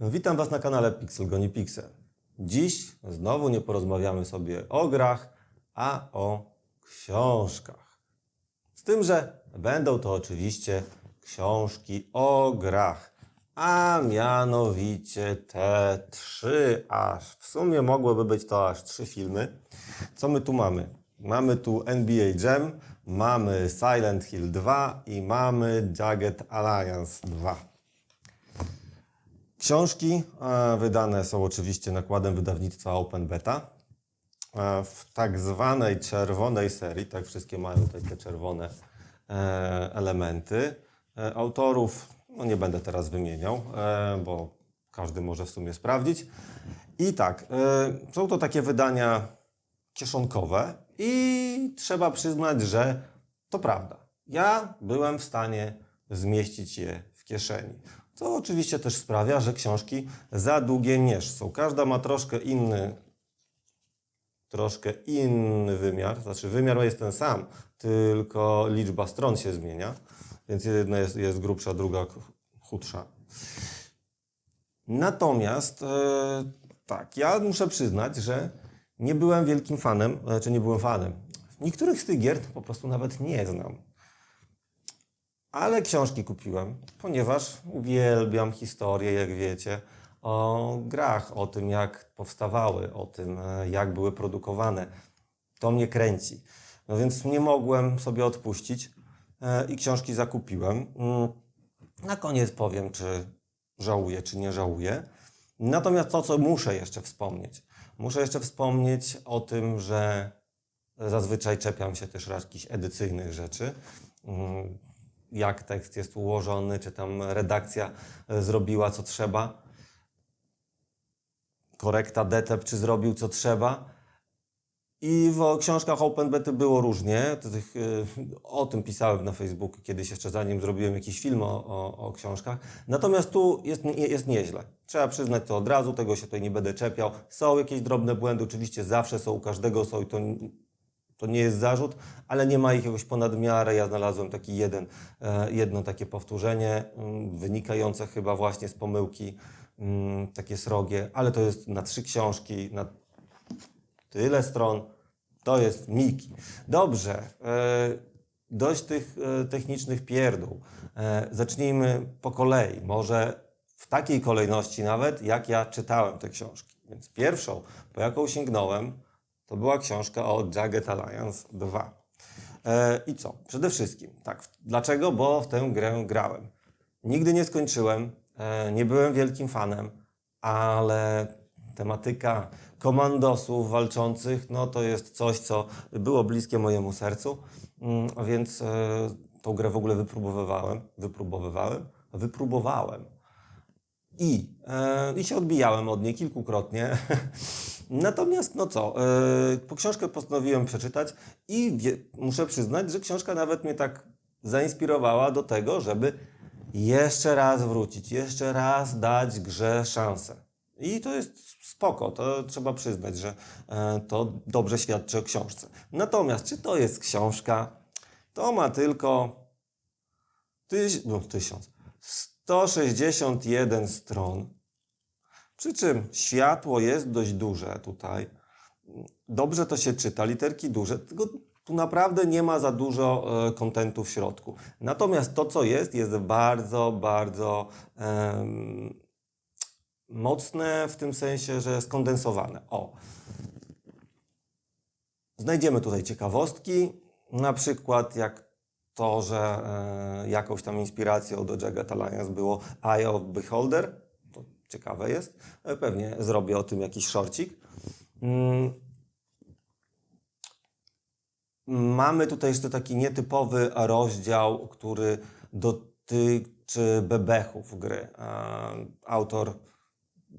Witam Was na kanale Pixel Goni Pixel. Dziś znowu nie porozmawiamy sobie o grach, a o książkach. Z tym, że będą to oczywiście książki o grach, a mianowicie te trzy aż. W sumie mogłyby być to aż trzy filmy. Co my tu mamy? Mamy tu NBA Jam, mamy Silent Hill 2 i mamy Jagged Alliance 2. Książki e, wydane są oczywiście nakładem wydawnictwa Open Beta. E, w tak zwanej czerwonej serii, tak wszystkie mają tutaj te czerwone e, elementy. Autorów no nie będę teraz wymieniał, bo każdy może w sumie sprawdzić. I tak, są to takie wydania kieszonkowe i trzeba przyznać, że to prawda. Ja byłem w stanie zmieścić je w kieszeni. Co oczywiście też sprawia, że książki za długie nie są. Każda ma troszkę inny, troszkę inny wymiar. Znaczy wymiar jest ten sam, tylko liczba stron się zmienia. Więc jedna jest, jest grubsza, druga chudsza. Natomiast e, tak, ja muszę przyznać, że nie byłem wielkim fanem, znaczy nie byłem fanem. Niektórych z tych gier to po prostu nawet nie znam. Ale książki kupiłem, ponieważ uwielbiam historię, jak wiecie, o grach, o tym, jak powstawały, o tym, e, jak były produkowane. To mnie kręci. No więc nie mogłem sobie odpuścić e, i książki zakupiłem. Mm, Na koniec powiem, czy żałuję, czy nie żałuję. Natomiast to, co muszę jeszcze wspomnieć, muszę jeszcze wspomnieć o tym, że zazwyczaj czepiam się też jakichś edycyjnych rzeczy. Jak tekst jest ułożony, czy tam redakcja e, zrobiła co trzeba. Korekta DTEP, czy zrobił co trzeba. I w książkach Open Bety było różnie. Y, o tym pisałem na Facebooku kiedyś jeszcze, zanim zrobiłem jakiś film o, o, o książkach. Natomiast tu jest, jest nieźle. Trzeba przyznać to od razu, tego się tutaj nie będę czepiał. Są jakieś drobne błędy, oczywiście zawsze są, u każdego są i to, to nie jest zarzut, ale nie ma ich jakiegoś ponad miarę. Ja znalazłem taki jeden, e, jedno takie powtórzenie, mm, wynikające chyba właśnie z pomyłki, mm, takie srogie, ale to jest na trzy książki, na tyle stron, to jest Miki. Dobrze, e, dość tych e, technicznych pierdół. Zacznijmy po kolei, może w takiej kolejności nawet, jak ja czytałem te książki. Więc pierwszą, po jaką sięgnąłem, to była książka o Jagged Alliance 2. E, I co? Przede wszystkim, tak, dlaczego? Bo w tę grę grałem. Nigdy nie skończyłem, e, nie byłem wielkim fanem, ale tematyka komandosów walczących, no to jest coś, co było bliskie mojemu sercu, Mm, więc e, tą grę w ogóle wypróbowywałem, wypróbowywałem, wypróbowałem. I, e, I się odbijałem od niej kilkukrotnie. Natomiast, no co, po książkę postanowiłem przeczytać i wie, muszę przyznać, że książka nawet mnie tak zainspirowała do tego, żeby jeszcze raz wrócić, jeszcze raz dać grze szansę. I to jest spoko, to trzeba przyznać, że e, to dobrze świadczy o książce. Natomiast, czy to jest książka? To ma tylko tyś, no, tysiąc, 161 stron. Przy czym światło jest dość duże tutaj. Dobrze to się czyta, literki duże, tylko tu naprawdę nie ma za dużo e, kontentu w środku. Natomiast to, co jest, jest bardzo, bardzo em, mocne w tym sensie, że skondensowane. O. Znajdziemy tutaj ciekawostki, na przykład jak to, że e, jakąś tam inspiracją do Alliance było Eye of Beholder. Ciekawe jest. E, Pewnie zrobię o tym jakiś szorcik. Mm. Mamy tutaj jeszcze taki nietypowy rozdział, który dotyczy bebechów gry. E, Autor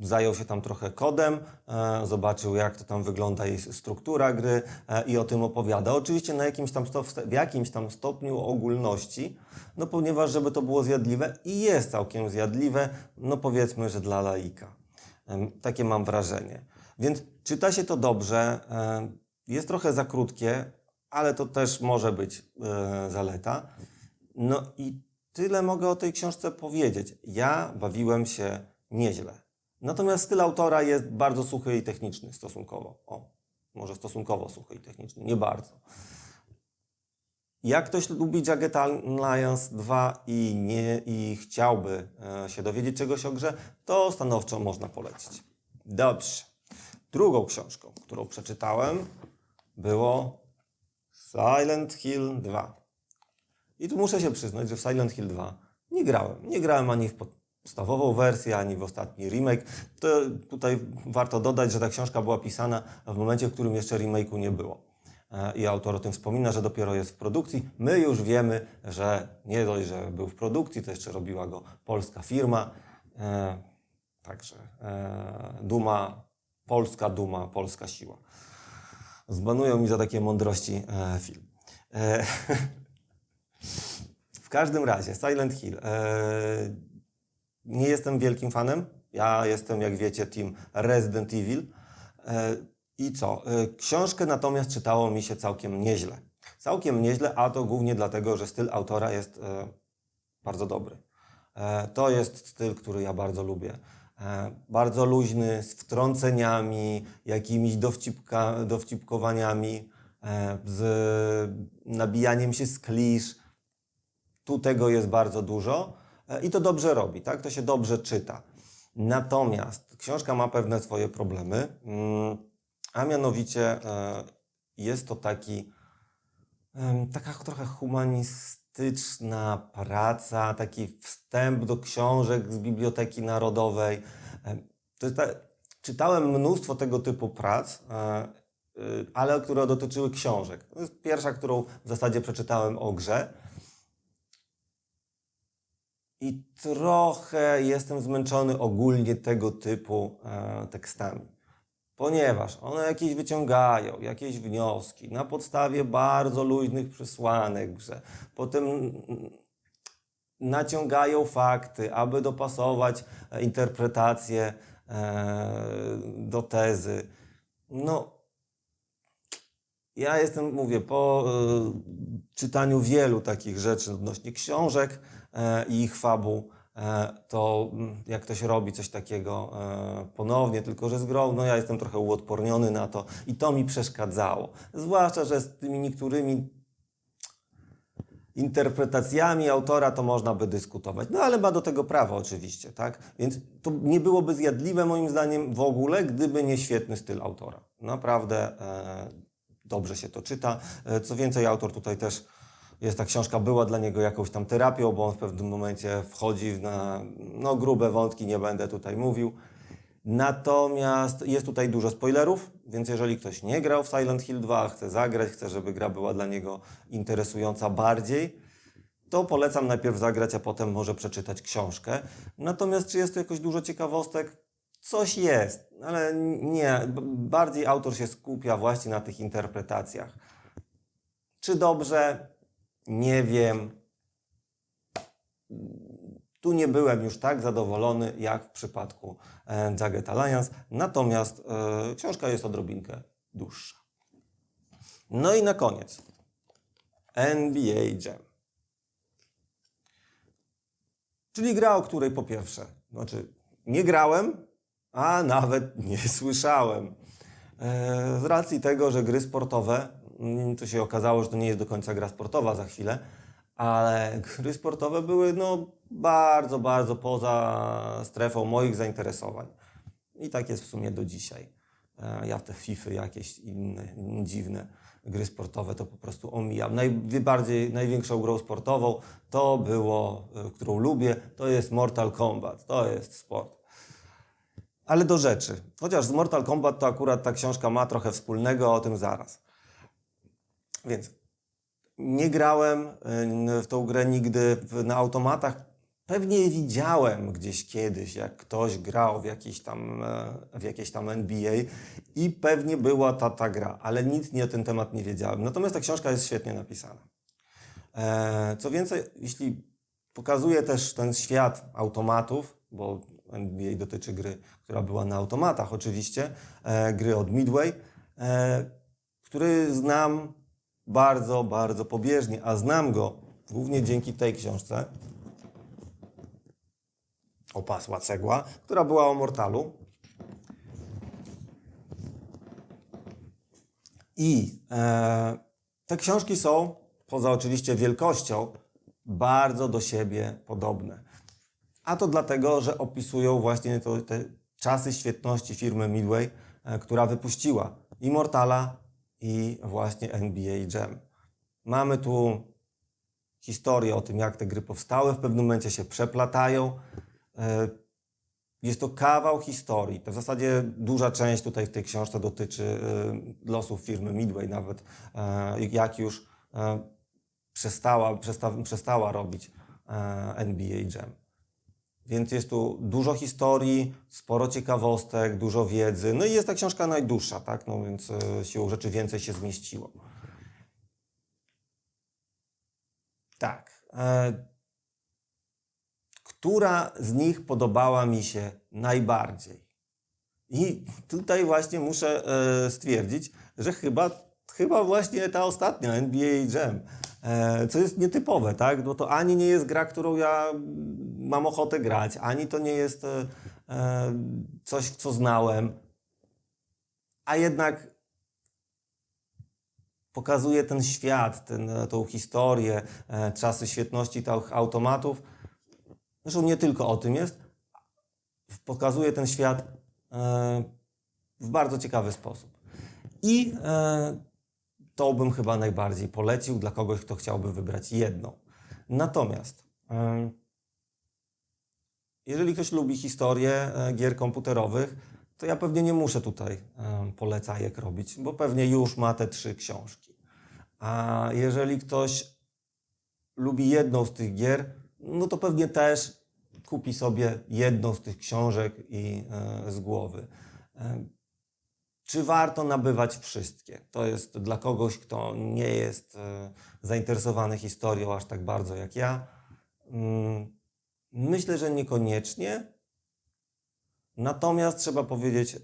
zajął się tam trochę kodem, e, zobaczył jak to tam wygląda i struktura gry e, i o tym opowiada. Oczywiście na jakimś tam w jakimś tam stopniu ogólności, no ponieważ żeby to było zjadliwe i jest całkiem zjadliwe, no powiedzmy, że dla laika. Takie mam wrażenie. Więc czyta się to dobrze, e, jest trochę za krótkie, ale to też może być zaleta. No i tyle mogę o tej książce powiedzieć. Ja bawiłem się nieźle. Natomiast styl autora jest bardzo suchy i techniczny stosunkowo. O, może stosunkowo suchy i techniczny, nie bardzo. Jak ktoś lubi Jagged Alliance 2 i, nie, i chciałby e, się dowiedzieć czegoś o grze, to stanowczo można polecić. Dobrze. Drugą książką, którą przeczytałem, było Silent Hill 2. I tu muszę się przyznać, że w Silent Hill 2 nie grałem. Nie grałem ani w podstawową wersję, ani w ostatni remake. To tutaj warto dodać, że ta książka była pisana w momencie, w którym jeszcze remake'u nie było. E, I autor o tym wspomina, że dopiero jest w produkcji. My już wiemy, że nie dość, że był w produkcji, to jeszcze robiła go polska firma. E, także e, duma, polska duma, polska siła. Zbanują mi za takie mądrości e, film. E, w każdym razie, Silent Hill. E, nie jestem wielkim fanem. Ja jestem, jak wiecie, team Resident Evil. E, I co? E, książkę natomiast czytało mi się całkiem nieźle. Całkiem nieźle, a to głównie dlatego, że styl autora jest e, bardzo dobry. To jest styl, który ja bardzo lubię. Bardzo luźny, z wtrąceniami, jakimiś dowcipka, dowcipkowaniami, z nabijaniem się z klisz. Tu tego jest bardzo dużo i to dobrze robi, tak? To się dobrze czyta. Natomiast książka ma pewne swoje problemy, mm, a mianowicie e, jest to taki, taka trochę humanistyczna praca, taki wstęp do książek z Biblioteki Narodowej. Jest ta, czytałem mnóstwo tego typu prac, e, y, ale które dotyczyły książek. To jest pierwsza, którą w zasadzie przeczytałem o grze. I trochę jestem zmęczony ogólnie tego typu e, tekstami, ponieważ one jakieś wyciągają, jakieś wnioski na podstawie bardzo luźnych przesłanek, że potem naciągają fakty, aby dopasować e, interpretację e, do tezy. No, ja jestem, mówię, po e, czytaniu wielu takich rzeczy odnośnie książek e, i ich fabuł, e, to mm, jak ktoś robi coś takiego e, ponownie, tylko że z grą, no ja jestem trochę uodporniony na to i to mi przeszkadzało. Zwłaszcza, że z tymi niektórymi interpretacjami autora to można by dyskutować. No ale ma do tego prawo oczywiście, tak? Więc to nie byłoby zjadliwe moim zdaniem w ogóle, gdyby nie świetny styl autora. Naprawdę dobrze się to czyta. E, co więcej, autor tutaj też jest ta książka była dla niego jakąś tam terapią, bo on w pewnym momencie wchodzi na no, grube wątki, nie będę tutaj mówił. Natomiast jest tutaj dużo spoilerów, więc jeżeli ktoś nie grał w Silent Hill 2, a chce zagrać, chce, żeby gra była dla niego interesująca bardziej, to polecam najpierw zagrać, a potem może przeczytać książkę. Natomiast czy jest tu jakoś dużo ciekawostek? Coś jest, ale nie. Bardziej autor się skupia właśnie na tych interpretacjach. Czy dobrze? Nie wiem. Tu nie byłem już tak zadowolony jak w przypadku e, Jagged Alliance, natomiast e, książka jest odrobinkę dłuższa. No i na koniec NBA Jam. Czyli gra, o której po pierwsze, znaczy nie grałem, a nawet nie słyszałem. E, z racji tego, że gry sportowe, mm, to się okazało, że to nie jest do końca gra sportowa za chwilę, ale gry sportowe były no, bardzo, bardzo poza strefą moich zainteresowań. I tak jest w sumie do dzisiaj. E, Ja te FIFA jakieś inne dziwne gry sportowe to po prostu omijam. Najbardziej, największą grą sportową to było, e, którą lubię, to jest Mortal Kombat. To jest sport. Ale do rzeczy. Chociaż z Mortal Kombat to akurat ta książka ma trochę wspólnego, o tym zaraz. Więc nie grałem y, w tą grę nigdy na automatach. Pewnie widziałem gdzieś kiedyś, jak ktoś grał w jakiejś tam, e, w jakiejś tam NBA i pewnie była ta, ta gra, ale nic nie o ten temat nie wiedziałem. Natomiast ta książka jest świetnie napisana. E, Co więcej, jeśli pokazuje też ten świat automatów, bo NBA dotyczy gry, która była na automatach oczywiście, e, gry od Midway, e, który znam bardzo, bardzo pobieżnie, a znam go głównie dzięki tej książce. opasła cegła, która była o Mortalu. I e, te książki są, poza oczywiście wielkością, bardzo do siebie podobne. A to dlatego, że opisują właśnie to, te czasy świetności firmy Midway, e, która wypuściła Immortala i właśnie NBA Jam. Mamy tu historię o tym, jak te gry powstały, w pewnym momencie się przeplatają. E, Jest to kawał historii. To w zasadzie duża część tutaj w tej książce dotyczy e, losów firmy Midway, nawet jak już przestała, przesta, przestała robić NBA Jam. Więc jest tu dużo historii, sporo ciekawostek, dużo wiedzy. No i jest ta książka najdłuższa, tak? No więc e, siłą rzeczy więcej się zmieściło. Tak. E, która z nich podobała mi się najbardziej? I tutaj właśnie muszę e, stwierdzić, że chyba, chyba właśnie ta ostatnia NBA Jam, co jest nietypowe, tak? Bo to ani nie jest gra, którą ja mam ochotę grać, ani to nie jest e, e, coś, co znałem, a jednak pokazuje ten świat, ten, e, tą historię, e, czasy świetności tych automatów. Zresztą nie tylko o tym jest. Pokazuje ten świat e, w bardzo ciekawy sposób. I e, to bym chyba najbardziej polecił dla kogoś, kto chciałby wybrać jedną. Natomiast jeżeli ktoś lubi historię e, gier komputerowych, to ja pewnie nie muszę tutaj polecajek robić, bo pewnie już ma te trzy książki. A jeżeli ktoś lubi jedną z tych gier, no to pewnie też kupi sobie jedną z tych książek i e, z głowy. Czy warto nabywać wszystkie? To jest dla kogoś, kto nie jest e, zainteresowany historią aż tak bardzo jak ja. Mm, Myślę, że niekoniecznie. Natomiast trzeba powiedzieć e,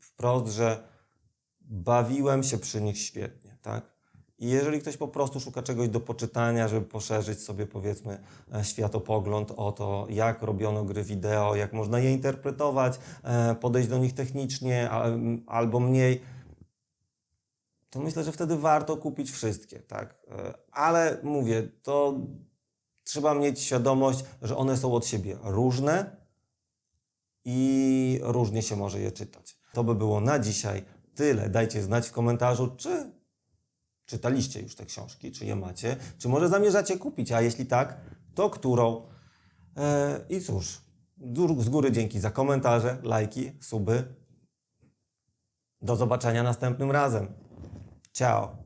wprost, że bawiłem się przy nich świetnie, tak? I jeżeli ktoś po prostu szuka czegoś do poczytania, żeby poszerzyć sobie powiedzmy e, światopogląd o to, jak robiono gry wideo, jak można je interpretować, e, podejść do nich technicznie albo mniej, to myślę, że wtedy warto kupić wszystkie, tak? E, Ale mówię, to trzeba mieć świadomość, że one są od siebie różne i różnie się może je czytać. To by było na dzisiaj tyle. Dajcie znać w komentarzu, czy czytaliście już te książki, czy je macie, czy może zamierzacie kupić, a jeśli tak, to którą? E, I cóż, z góry dzięki za komentarze, lajki, suby. Do zobaczenia następnym razem. Ciao.